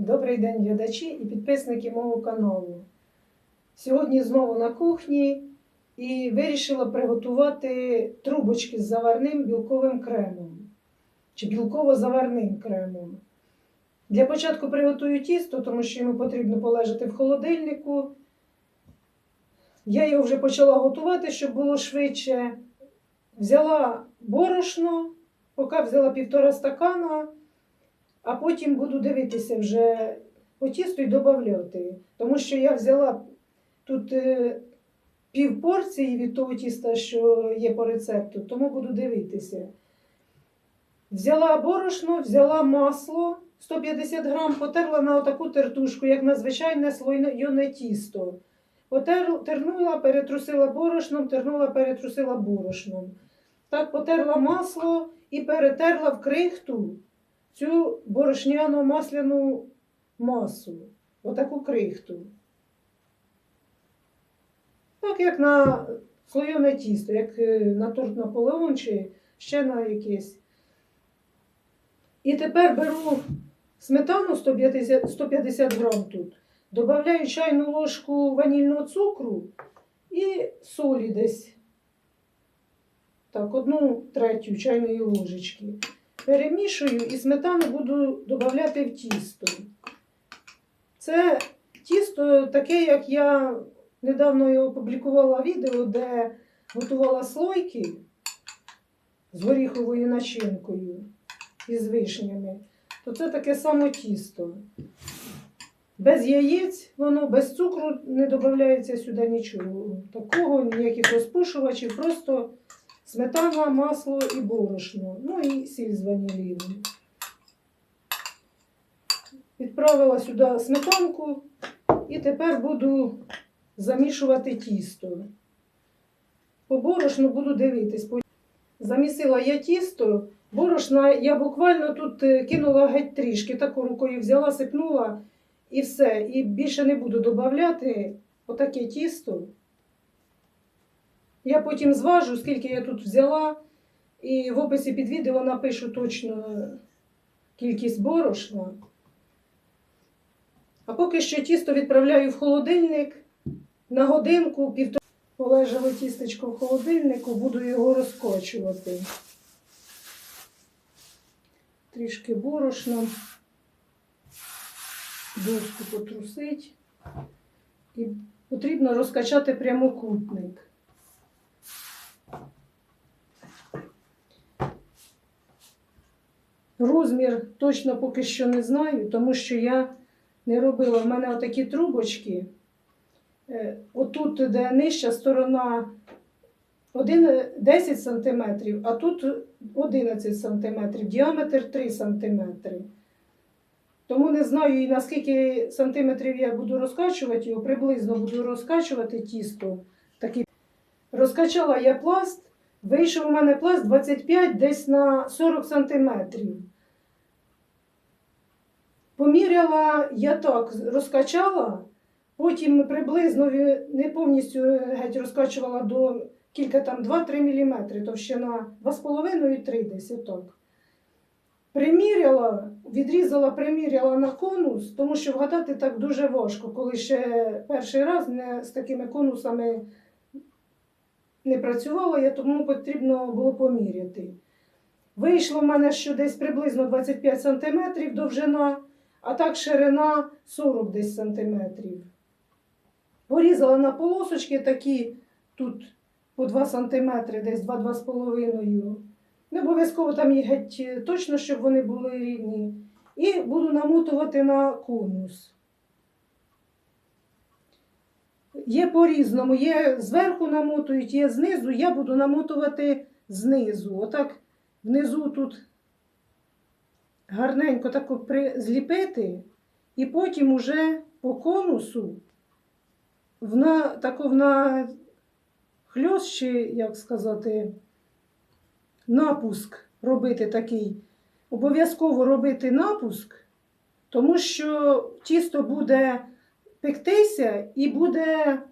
Добрий день, глядачі і підписники мого каналу. Сьогодні знову на кухні і вирішила приготувати трубочки з заварним білковим кремом чи білково-заварним кремом. Для початку приготую тісто, тому що йому потрібно полежати в холодильнику. Я його вже почала готувати, щоб було швидше. Взяла борошно, поки взяла півтора стакана, а потім буду дивитися вже по тісту і додавати. Тому що я взяла тут е, пів порції від того тіста, що є по рецепту, тому буду дивитися. Взяла борошно, взяла масло 150 грам, потерла на отаку тертушку, як на звичайне слойне тісто. Потер, тернула, перетрусила борошном, тернула, перетрусила борошном. Так потерла масло і перетерла в крихту цю борошняну масляну масу. Отаку крихту. Так, як на слоєне тісто, як е, на торт Наполеон чи ще на якесь. І тепер беру сметану 150, 150 грам тут, додаю чайну ложку ванільного цукру і солі десь. Так, одну третю чайної ложечки. Перемішую і сметану буду додавати в тісто. Це тісто таке, як я недавно я опублікувала відео, де готувала слойки з горіховою начинкою і з вишнями. То це таке саме тісто. Без яєць, воно без цукру не додається сюди нічого. Такого, ніяких розпушувачів, просто сметана, масло і борошно. Ну і сіль з ваніліном. Відправила сюди сметанку і тепер буду замішувати тісто. По борошну буду дивитись. Замісила я тісто, борошна я буквально тут е, кинула геть трішки, таку рукою взяла, сипнула і все. І більше не буду додавати отаке тісто. Я потім зважу, скільки я тут взяла, і в описі під відео напишу точно кількість борошна. А поки що тісто відправляю в холодильник на годинку, півтора. Полежало тістечко в холодильнику, буду його розкочувати. Трішки борошном, доску потрусить. І потрібно розкачати прямокутник. Розмір точно поки що не знаю, тому що я не робила. В мене отакі трубочки. Е, Отут, де нижча сторона 10 см, а тут 11 см, діаметр 3 см. Тому не знаю, і наскільки сантиметрів я буду розкачувати його, приблизно буду розкачувати тісто. Такий. Розкачала я пласт, вийшов у мене пласт 25 десь на 40 сантиметрів. Поміряла я так, розкачала, потім приблизно не повністю геть розкачувала до кілька там 2-3 мм, товщина 2,5-3 десь. Приміряла, відрізала, приміряла на конус, тому що вгадати так дуже важко, коли ще перший раз не, з такими конусами не працювала, я тому потрібно було поміряти. Вийшло в мене, що десь приблизно 25 см довжина, а так ширина 40 десь сантиметрів. Порізала на полосочки такі тут по 2 см, десь 2-2,5 Не обов'язково там їх геть е, точно, щоб вони були рівні. І буду намотувати на конус. Є по-різному. Є зверху намотують, є знизу. Я буду намотувати знизу. Отак внизу тут гарненько так при- зліпити, і потім уже по конусу вна, тако вна хльост, як сказати, напуск робити такий. Обов'язково робити напуск, тому що тісто буде пектися і буде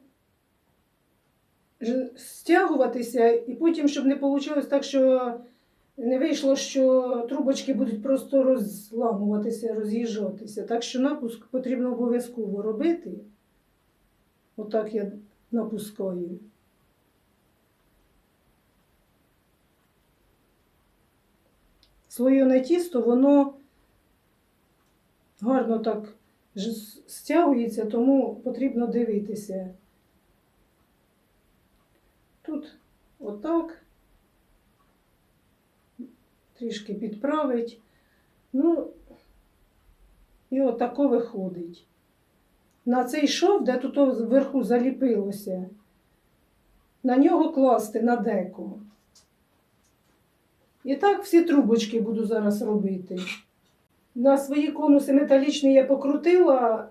стягуватися, і потім, щоб не вийшло так, що не вийшло, що трубочки будуть просто розламуватися, роз'їжджатися. Так що напуск потрібно обов'язково робити. Отак я напускаю. Слоєне тісто, воно гарно так стягується, тому потрібно дивитися. Тут отак. Трішки підправить. Ну, і отако виходить. На цей шов, де тут о зверху заліпилося, на нього класти на деко. І так всі трубочки буду зараз робити. На свої конуси металічні я покрутила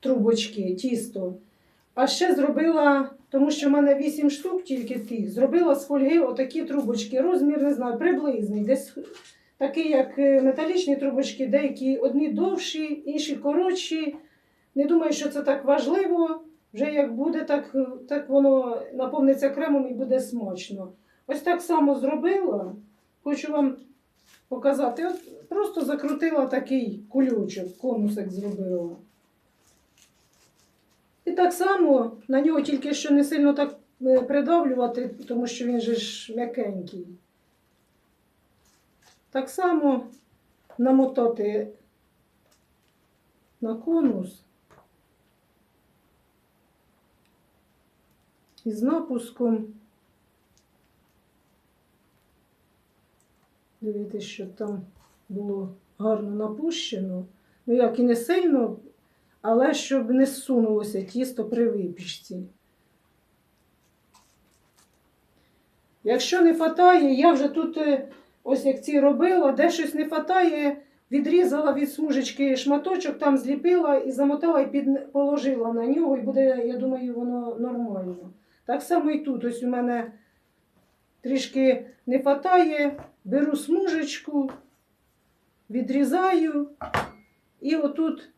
трубочки, тісто. А ще зробила, тому що в мене 8 штук тільки тих, зробила з фольги отакі трубочки. Розмір не знаю, приблизний. Десь такий, як е, металічні трубочки, деякі одні довші, інші коротші. Не думаю, що це так важливо. Вже як буде, так, так воно наповниться кремом і буде смачно. Ось так само зробила. Хочу вам показати. От просто закрутила такий кулючок, конусик зробила. І так само на нього тільки що не сильно так е, придавлювати, тому що він же ж м'якенький. Так само намотати на конус із напуском. Дивіться, що там було гарно напущено. Ну, як і не сильно, але щоб не зсунулося тісто при випічці. Якщо не фатає, я вже тут, е, ось як ці робила, де щось не фатає, відрізала від смужечки шматочок, там зліпила і замотала і під... положила на нього, і буде, я думаю, воно нормально. Так само і тут. Ось у мене трішки не фатає, беру смужечку, відрізаю, і отут,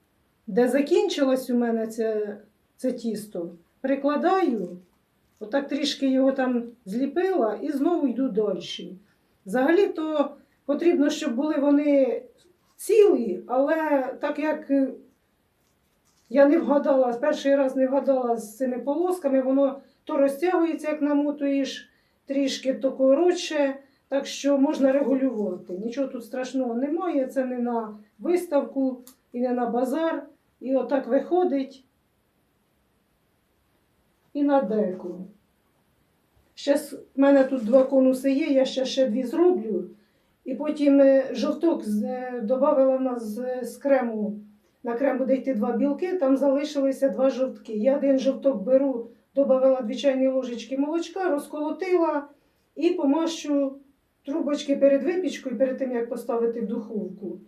де закінчилось у мене це, це тісто, прикладаю, отак трішки його там зліпила і знову йду далі. Взагалі-то потрібно, щоб були вони цілі, але так як е, я не вгадала, перший раз не вгадала з цими полосками, воно то розтягується, як намотуєш, трішки то коротше, так що можна регулювати. Нічого тут страшного немає, це не на виставку і не на базар. І отак виходить і на деку. Щас в мене тут два конуси є, я ще, ще дві зроблю. І потім е, жовток е, додавала в нас з, крему. На крем буде йти два білки, там залишилися два жовтки. Я один жовток беру, додавала дві чайні ложечки молочка, розколотила і помащу трубочки перед випічкою, перед тим як поставити в духовку.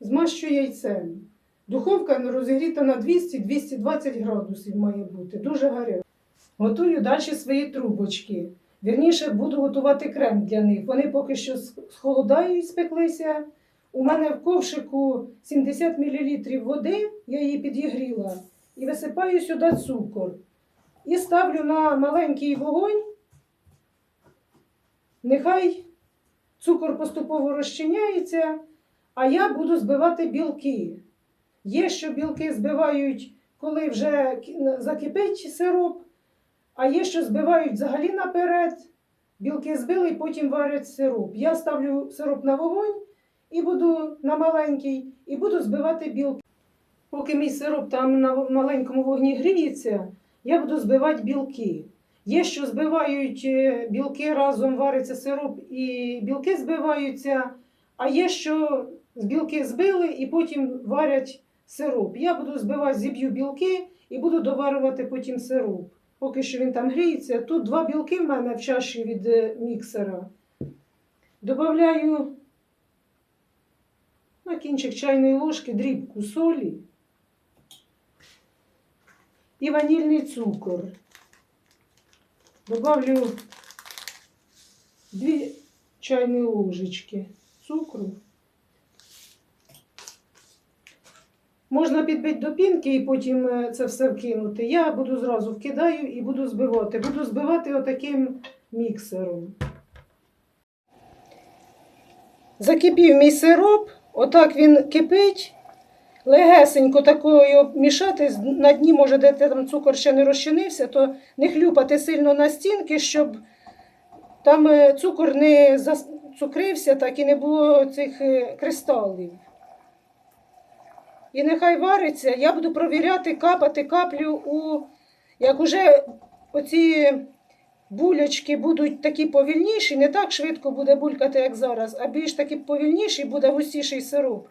Змащу яйцем. Духовка розігріта на 200-220 градусів має бути, дуже гаряча. Готую далі свої трубочки. Вірніше буду готувати крем для них. Вони поки що схолодають, спеклися. У мене в ковшику 70 мл води, я її підігріла, і висипаю сюди цукор. І ставлю на маленький вогонь. Нехай цукор поступово розчиняється, а я буду збивати білки. Є, що білки збивають, коли вже закипить сироп, а є, що збивають взагалі наперед. Білки збили і потім варять сироп. Я ставлю сироп на вогонь і буду на маленький, і буду збивати білки. Поки мій сироп там на маленькому вогні гріється, я буду збивати білки. Є, що збивають е, білки разом вариться сироп, і білки збиваються, а є, що білки збили і потім варять сироп. Я буду збивати, зіб'ю білки і буду доварювати потім сироп. Поки що він там гріється. Тут два білки в мене в чаші від е, міксера. Добавляю на кінчик чайної ложки дрібку солі і ванільний цукор. Добавлю дві чайні ложечки цукру. Можна підбити до пінки і потім е, це все вкинути. Я буду зразу вкидаю і буду збивати. Буду збивати отаким міксером. Закипів мій сироп, отак він кипить. Легесенько такою мішати, на дні, може, де там цукор ще не розчинився, то не хлюпати сильно на стінки, щоб там е, цукор не зацукрився, так і не було цих е, кристалів. І нехай вариться, я буду провіряти, капати каплю у. Як уже оці булячки будуть такі повільніші, не так швидко буде булькати, як зараз, а більш таки повільніший, буде густіший сироп.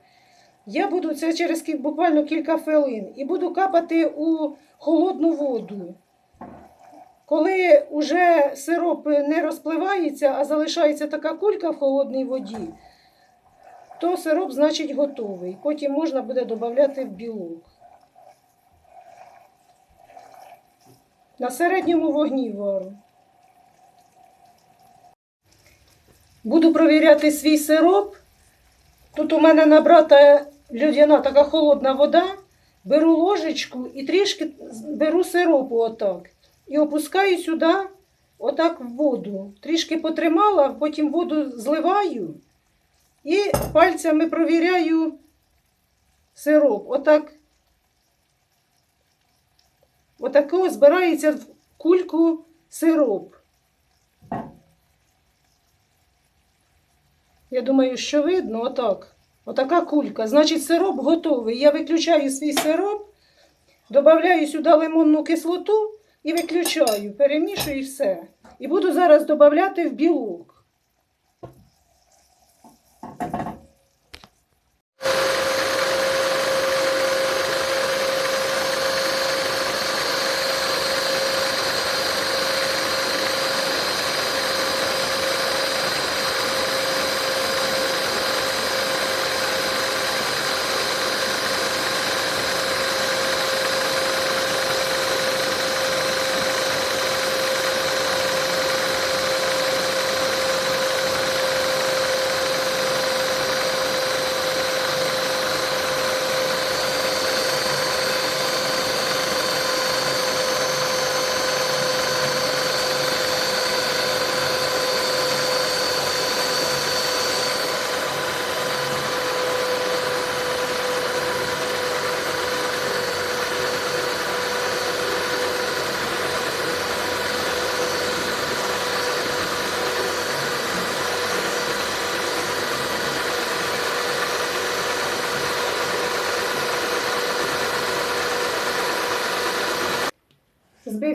Я буду це через буквально кілька хвилин і буду капати у холодну воду. Коли вже сироп не розпливається, а залишається така кулька в холодній воді, то сироп, значить, готовий. Потім можна буде додати в білок. На середньому вогні вару. Буду провіряти свій сироп. Тут у мене набрата людяна така холодна вода. Беру ложечку і трішки беру сиропу отак. І опускаю сюди, отак в воду. Трішки потримала, потім воду зливаю і пальцями провіряю сироп. Отак. Отако збирається в кульку сироп. Я думаю, що видно, отак. Отака кулька. Значить, сироп готовий. Я виключаю свій сироп, додаю сюди лимонну кислоту і виключаю, перемішую і все. І буду зараз додати в білок.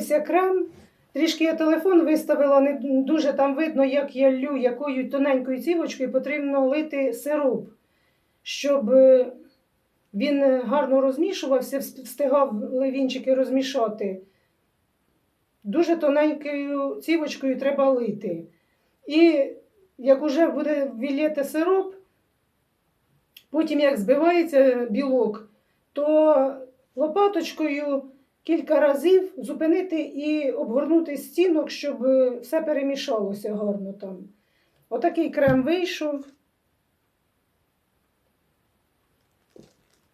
Збився крем. Трішки я телефон виставила, не дуже там видно, як я лю, якою тоненькою цівочкою потрібно лити сироп, щоб е, він гарно розмішувався, встигав левінчики розмішати. Дуже тоненькою цівочкою треба лити. І як уже буде віліти сироп, потім як збивається білок, то лопаточкою кілька разів зупинити і обгорнути стінок, щоб е, все перемішалося гарно там. Отакий крем вийшов.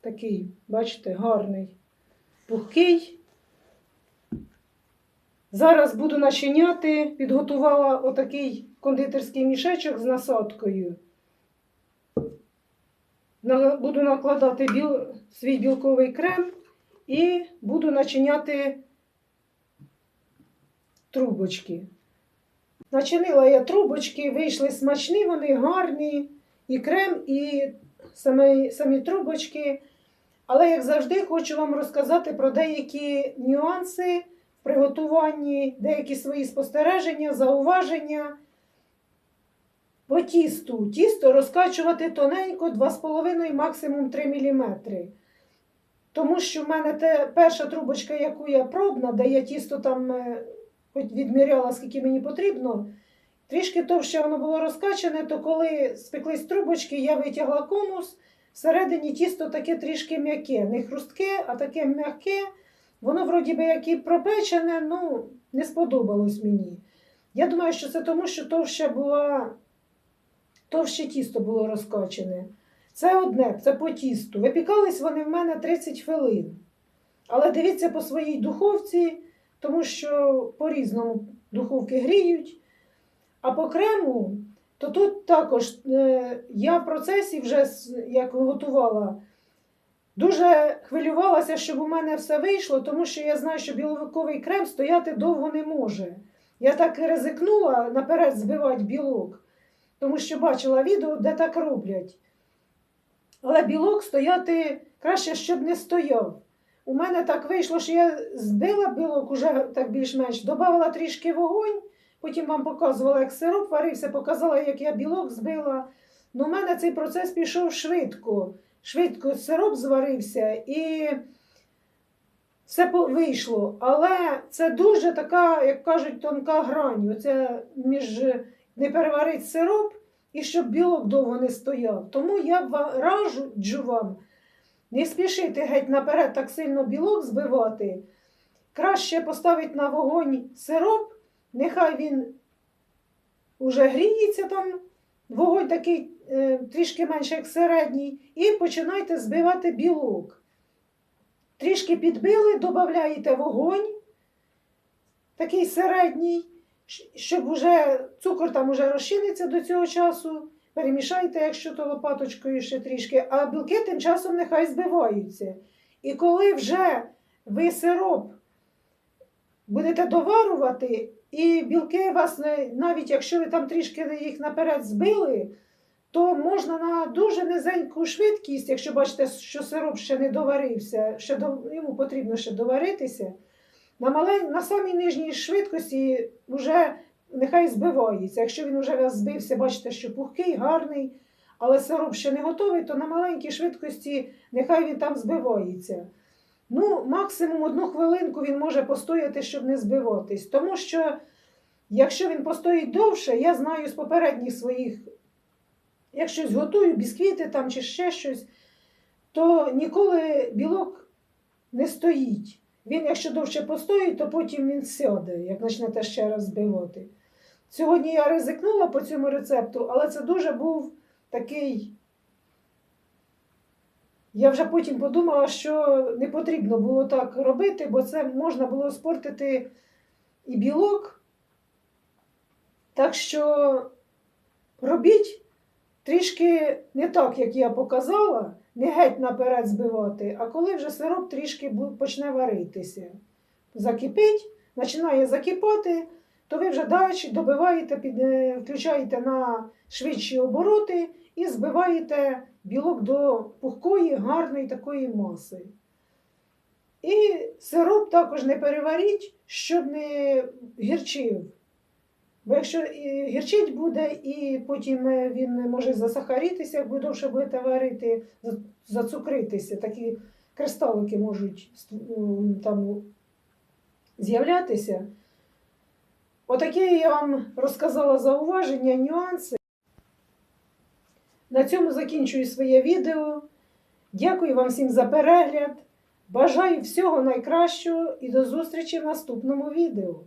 Такий, бачите, гарний, пухкий. Зараз буду начиняти, підготувала отакий кондитерський мішечок з насадкою. Буду накладати біл, свій білковий крем і буду начиняти трубочки. Начинила я трубочки, вийшли смачні, вони гарні, і крем, і самі, самі трубочки. Але, як завжди, хочу вам розказати про деякі нюанси в приготуванні, деякі свої спостереження, зауваження. По тісту. Тісто розкачувати тоненько 2,5 максимум 3 мм. Тому що в мене те, перша трубочка, яку я пробна, де я тісто там е, хоч відміряла, скільки мені потрібно, трішки товще воно було розкачане, то коли спеклись трубочки, я витягла конус, всередині тісто таке трішки м'яке, не хрустке, а таке м'яке. Воно, вроді би, як і пропечене, ну, не сподобалось мені. Я думаю, що це тому, що товща була, товще тісто було розкачане. Це одне, це по тісту. Випікались вони в мене 30 хвилин. Але дивіться по своїй духовці, тому що по-різному духовки гріють. А по крему то тут також е, я в процесі вже як готувала, дуже хвилювалася, щоб у мене все вийшло, тому що я знаю, що біловиковий крем стояти довго не може. Я так і ризикнула наперед збивати білок, тому що бачила відео, де так роблять. Але білок стояти краще, щоб не стояв. У мене так вийшло, що я збила білок уже так більш-менш, додала трішки вогонь, потім вам показувала, як сироп варився, показала, як я білок збила. Ну, у мене цей процес пішов швидко. Швидко сироп зварився і все вийшло. Але це дуже така, як кажуть, тонка грань. Оце між не переварити сироп і щоб білок довго не стояв. Тому я раджу вам не спішити геть наперед так сильно білок збивати. Краще поставити на вогонь сироп, нехай він уже гріється там, вогонь такий е, трішки менше, як середній, і починайте збивати білок. Трішки підбили, додаєте вогонь, такий середній, щоб уже цукор там уже розчиниться до цього часу. Перемішайте, якщо то лопаточкою ще трішки, а білки тим часом нехай збиваються. І коли вже ви сироп будете доварувати, і білки вас, навіть якщо ви там трішки їх наперед збили, то можна на дуже низеньку швидкість, якщо бачите, що сироп ще не доварився, ще до, йому потрібно ще доваритися, на, малень, на самій нижній швидкості вже нехай збивається. Якщо він вже вас збився, бачите, що пухкий, гарний, але сироп ще не готовий, то на маленькій швидкості нехай він там збивається. Ну, максимум одну хвилинку він може постояти, щоб не збиватись. Тому що, якщо він постоїть довше, я знаю з попередніх своїх, як щось готую, бісквіти там чи ще щось, то ніколи білок не стоїть. Він, якщо довше постоїть, то потім він сяде, як почнете ще раз збивати. Сьогодні я ризикнула по цьому рецепту, але це дуже був такий. Я вже потім подумала, що не потрібно було так робити, бо це можна було спортити і білок. Так що робіть трішки не так, як я показала, не геть наперед збивати, а коли вже сироп трішки почне варитися. Закипить, починає закипати, то ви вже далі добиваєте, під, е, включаєте на швидші обороти і збиваєте білок до пухкої, гарної такої маси. І сироп також не переваріть, щоб не гірчив. Бо якщо гірчить буде, і потім е, він може засахаритися, як ви довше будете варити, зацукритися. Такі кристалики можуть там з'являтися. Отаке я вам розказала зауваження, нюанси. На цьому закінчую своє відео. Дякую вам всім за перегляд. Бажаю всього найкращого і до зустрічі в наступному відео.